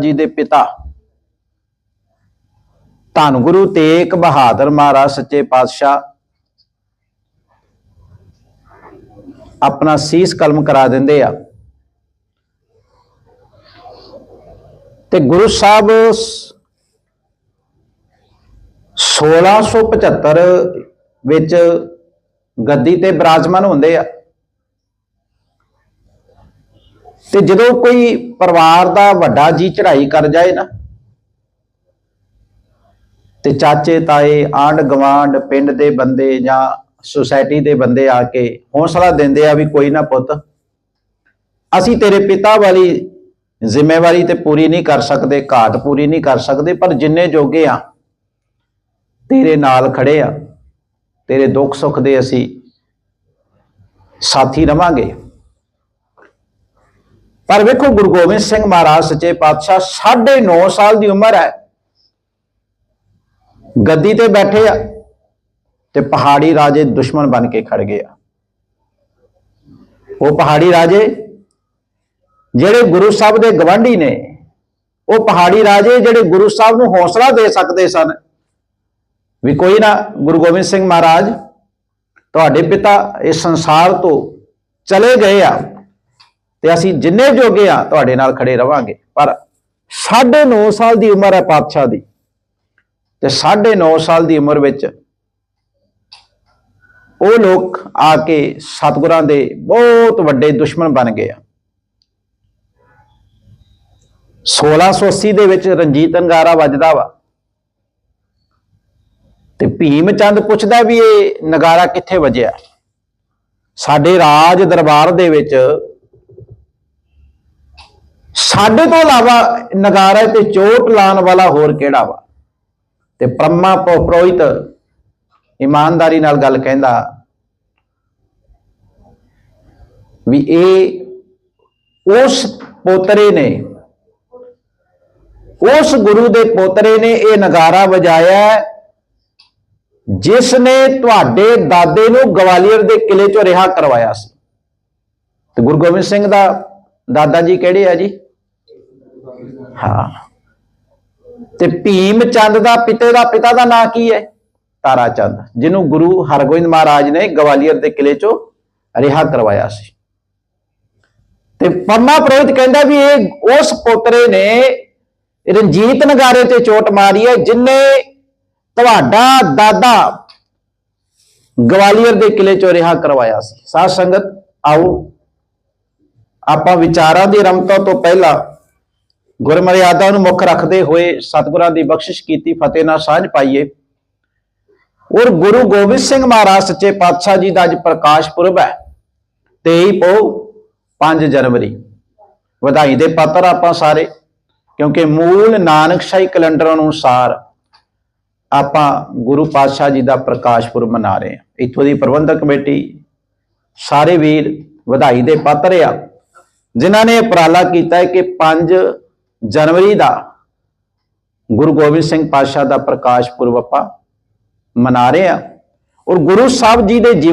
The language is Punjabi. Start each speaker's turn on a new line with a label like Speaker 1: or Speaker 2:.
Speaker 1: ਜੀ ਦੇ ਪਿਤਾ। ਧੰਨ ਗੁਰੂ ਤੇਗ ਬਹਾਦਰ ਮਹਾਰਾਜ, ਸੱਚੇ ਪਾਤਸ਼ਾਹ। ਆਪਣਾ ਸੀਸ ਕਲਮ ਕਰਾ ਦਿੰਦੇ ਆ। ਤੇ ਗੁਰੂ ਸਾਹਿਬ 1675 ਵਿੱਚ ਗੱਦੀ ਤੇ ਬਿਰਾਜਮਾਨ ਹੁੰਦੇ ਆ। ਤੇ ਜਦੋਂ ਕੋਈ ਪਰਿਵਾਰ ਦਾ ਵੱਡਾ ਜੀ ਚੜ੍ਹਾਈ ਕਰ ਜਾਏ ਨਾ, ਤੇ ਚਾਚੇ, ਤਾਏ ਆਂਡ ਗਵਾਂਡ ਪਿੰਡ ਦੇ ਬੰਦੇ ਜਾਂ ਸੁਸਾਇਟੀ ਦੇ ਬੰਦੇ ਆ ਕੇ ਹੌਸਲਾ ਦਿੰਦੇ ਆ ਵੀ ਕੋਈ ਨਾ ਪੁੱਤ, ਅਸੀਂ ਤੇਰੇ ਪਿਤਾ ਵਾਲੀ ਜ਼ਿੰਮੇਵਾਰੀ ਤੇ ਪੂਰੀ ਨਹੀਂ ਕਰ ਸਕਦੇ, ਘਾਟ ਪੂਰੀ ਨਹੀਂ ਕਰ ਸਕਦੇ, ਪਰ ਜਿੰਨੇ ਜੋਗੇ ਆ, ਤੇਰੇ ਨਾਲ ਖੜੇ ਆ, ਤੇਰੇ ਦੁੱਖ ਸੁੱਖ ਦੇ ਅਸੀਂ ਸਾਥੀ ਰਵਾਂਗੇ। ਪਰ ਵੇਖੋ ਗੁਰੂ ਗੋਬਿੰਦ ਸਿੰਘ ਮਹਾਰਾਜ ਸੱਚੇ ਪਾਤਸ਼ਾਹ 9.5 ਸਾਲ ਦੀ ਉਮਰ ਹੈ। ਗੱਦੀ ਤੇ ਬੈਠੇ ਆ ਤੇ ਪਹਾੜੀ ਰਾਜੇ ਦੁਸ਼ਮਣ ਬਣ ਕੇ ਖੜ ਗਏ ਆ। ਉਹ ਪਹਾੜੀ ਰਾਜੇ ਜਿਹੜੇ ਗੁਰੂ ਸਾਹਿਬ ਦੇ ਗਵਾਂਢੀ ਨੇ, ਉਹ ਪਹਾੜੀ ਰਾਜੇ ਜਿਹੜੇ ਗੁਰੂ ਸਾਹਿਬ ਨੂੰ ਹੌਸਲਾ ਦੇ ਸਕਦੇ ਸਨ। ਵੀ ਕੋਈ ਨਾ, ਗੁਰੂ ਗੋਬਿੰਦ ਸਿੰਘ ਮਹਾਰਾਜ, ਤੁਹਾਡੇ ਪਿਤਾ ਇਸ ਸੰਸਾਰ ਤੋਂ ਚਲੇ ਗਏ ਆ। ਤੇ ਅਸੀਂ ਜਿੰਨੇ ਜੋਗੇ ਆ ਤੁਹਾਡੇ ਨਾਲ ਖੜੇ ਰਵਾਂਗੇ। ਪਰ 9.5 ਸਾਲ ਦੀ ਉਮਰ ਹੈ ਪਾਤਸ਼ਾਹ ਦੀ। ਤੇ 9.5 ਸਾਲ ਦੀ ਉਮਰ ਵਿੱਚ ਉਹ ਲੋਕ ਆ ਕੇ ਸਤਿਗੁਰਾਂ ਦੇ ਬਹੁਤ ਵੱਡੇ ਦੁਸ਼ਮਣ ਬਣ ਗਏ ਆ। 1680 ਦੇ ਵਿੱਚ ਰਣਜੀਤ ਅੰਗਾਰਾ ਵੱਜਦਾ ਵਾ। ਤੇ ਭੀਮ ਚੰਦ ਪੁੱਛਦਾ ਵੀ ਇਹ ਨਗਾਰਾ ਕਿੱਥੇ ਵੱਜਿਆ? ਸਾਡੇ ਰਾਜ ਦਰਬਾਰ ਦੇ ਵਿੱਚ ਸਾਡੇ ਤੋਂ ਇਲਾਵਾ ਨਗਾਰਾ ਤੇ ਚੋਟ ਲਾਣ ਵਾਲਾ ਹੋਰ ਕਿਹੜਾ ਵਾ? ਤੇ ਬ੍ਰਹਮਾ ਪ੍ਰੋਹਿਤ ਇਮਾਨਦਾਰੀ ਨਾਲ ਗੱਲ ਕਹਿੰਦਾ ਵੀ ਇਹ ਉਸ ਪੋਤਰੇ ਨੇ ਉਸ ਗੁਰੂ ਦੇ ਪੋਤਰੇ ਨੇ ਇਹ ਨਗਾਰਾ ਵਜਾਇਆ ਹੈ, ਜਿਸ ਨੇ ਤੁਹਾਡੇ ਦਾਦੇ ਨੂੰ ਗਵਾਲੀਅਰ ਦੇ ਕਿਲੇ ਚੋਂ ਰਿਹਾ ਕਰਵਾਇਆ ਸੀ। ਤੇ ਗੁਰੂ ਗੋਬਿੰਦ ਸਿੰਘ ਦਾ ਦਾਦਾ ਜੀ ਕਿਹੜੇ ਆ ਜੀ? ਹਾਂ। ਤੇ ਭੀਮ ਚੰਦ ਦਾ ਪਿਤੇ ਦਾ ਪਿਤਾ ਦਾ ਨਾਂ ਕੀ ਹੈ? ਤਾਰਾ ਚੰਦ, ਜਿਹਨੂੰ ਗੁਰੂ ਹਰਗੋਬਿੰਦ ਮਹਾਰਾਜ ਨੇ ਗਵਾਲੀਅਰ ਦੇ ਕਿਲੇ ਚੋਂ ਰਿਹਾ ਕਰਵਾਇਆ ਸੀ। ਤੇ ਪੰਮਾ ਪ੍ਰੋਹਿਤ ਕਹਿੰਦਾ ਵੀ ਇਹ ਉਸ ਪੋਤਰੇ ਨੇ ਰਣਜੀਤ ਨਗਾਰੇ ਤੇ ਚੋਟ ਮਾਰੀ ਹੈ, ਜਿਨੇ ਤੁਹਾਡਾ ਦਾਦਾ ਗਵਾਲੀਅਰ ਦੇ ਕਿਲੇ ਚੋਂ ਰਿਹਾ ਕਰਵਾਇਆ ਸੀ। ਸਾਧ ਸੰਗਤ, ਆਓ। ਆਪਾਂ ਵਿਚਾਰਾਂ ਦੀ ਰਮਤਾ ਤੋਂ ਪਹਿਲਾਂ ਗੁਰਮਰਿਆਦਾ ਨੂੰ ਮੁੱਖ ਰੱਖਦੇ ਹੋਏ ਸਤਿਗੁਰਾਂ ਦੀ ਬਖਸ਼ਿਸ਼ ਕੀਤੀ, ਫਤਿਹ ਨਾਲ ਸਾਂਝ ਪਾਈਏ। ਔਰ ਗੁਰੂ ਗੋਬਿੰਦ ਸਿੰਘ ਮਹਾਰਾਜ ਸੱਚੇ ਪਾਤਸ਼ਾਹ ਜੀ ਦਾ ਅੱਜ ਪ੍ਰਕਾਸ਼ ਪੁਰਬ ਹੈ 23 ਪੋ 5 ਜਨਵਰੀ। ਵਧਾਈ ਦੇ ਪਾਤਰ ਆਪਾਂ ਸਾਰੇ, ਕਿਉਂਕਿ ਮੂਲ ਨਾਨਕਸ਼ਾਹੀ ਕੈਲੰਡਰ ਅਨੁਸਾਰ ਆਪਾਂ ਗੁਰੂ ਪਾਤਸ਼ਾਹ ਜੀ ਦਾ ਪ੍ਰਕਾਸ਼ ਪੁਰਬ ਮਨਾ ਰਹੇ ਹਾਂ। ਇੱਥੋਂ ਦੀ ਪ੍ਰਬੰਧਕ ਕਮੇਟੀ, ਸਾਰੇ ਵੀਰ, ਵਧਾਈ ਦੇ ਪਾਤਰ ਆ, ਜਿਨ੍ਹਾਂ ਨੇ ਉਪਰਾਲਾ ਕੀਤਾ ਕਿ 5 ਜਨਵਰੀ ਦਾ ਗੁਰੂ ਗੋਬਿੰਦ ਸਿੰਘ ਪਾਤਸ਼ਾਹ ਦਾ ਪ੍ਰਕਾਸ਼ ਪੁਰਬ ਆਪਾਂ ਮਨਾ ਰਹੇ ਆ ਔਰ ਗੁਰੂ ਸਾਹਿਬ ਜੀ ਦੇ ਜੀਵਨ